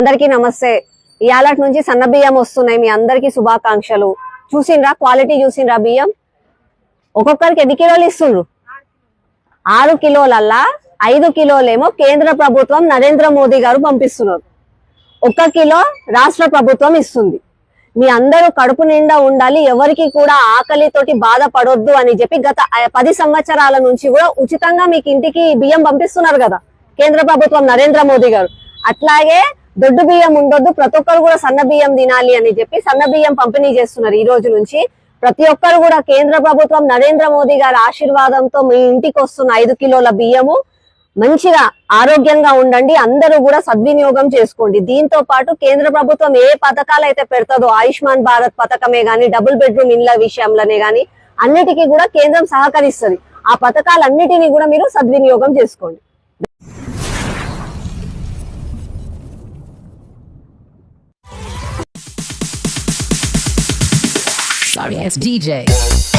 అందరికీ నమస్తే. ఇవాళ నుంచి సన్న బియ్యం వస్తున్నాయి. మీ అందరికీ శుభాకాంక్షలు. చూసిండ్రా? క్వాలిటీ చూసిండ్రా బియ్యం? ఒక్కొక్కరికి ఎన్ని కిలోలు ఇస్తుండ్రు? ఆరు కిలోలల్లా ఐదు కిలోలేమో కేంద్ర ప్రభుత్వం నరేంద్ర మోదీ గారు పంపిస్తున్నారు. ఒక్క కిలో రాష్ట్ర ప్రభుత్వం ఇస్తుంది. మీ అందరూ కడుపు నిండా ఉండాలి. ఎవరికి కూడా ఆకలితోటి బాధపడొద్దు అని చెప్పి గత పది సంవత్సరాల నుంచి కూడా ఉచితంగా మీకు ఇంటికి బియ్యం పంపిస్తున్నారు కదా కేంద్ర ప్రభుత్వం నరేంద్ర మోదీ గారు. అట్లాగే దొడ్డు బియ్యం ఉండొద్దు ప్రతి ఒక్కరు కూడా సన్న బియ్యం తినాలి అని చెప్పి సన్న బియ్యం పంపిణీ చేస్తున్నారు ఈ రోజు నుంచి. ప్రతి ఒక్కరు కూడా కేంద్ర ప్రభుత్వం నరేంద్ర మోదీ గారి ఆశీర్వాదంతో మీ ఇంటికి వస్తున్న ఐదు కిలోల బియ్యము మంచిగా ఆరోగ్యంగా ఉండండి అందరూ కూడా సద్వినియోగం చేసుకోండి. దీంతో పాటు కేంద్ర ప్రభుత్వం ఏ పథకాలు అయితే పెడతదో ఆయుష్మాన్ భారత్ పథకమే గాని డబుల్ బెడ్రూమ్ ఇండ్ల విషయంలోనే గాని అన్నిటికీ కూడా కేంద్రం సహకరిస్తుంది. ఆ పథకాలన్నిటినీ కూడా మీరు సద్వినియోగం చేసుకోండి. Sorry ass DJ.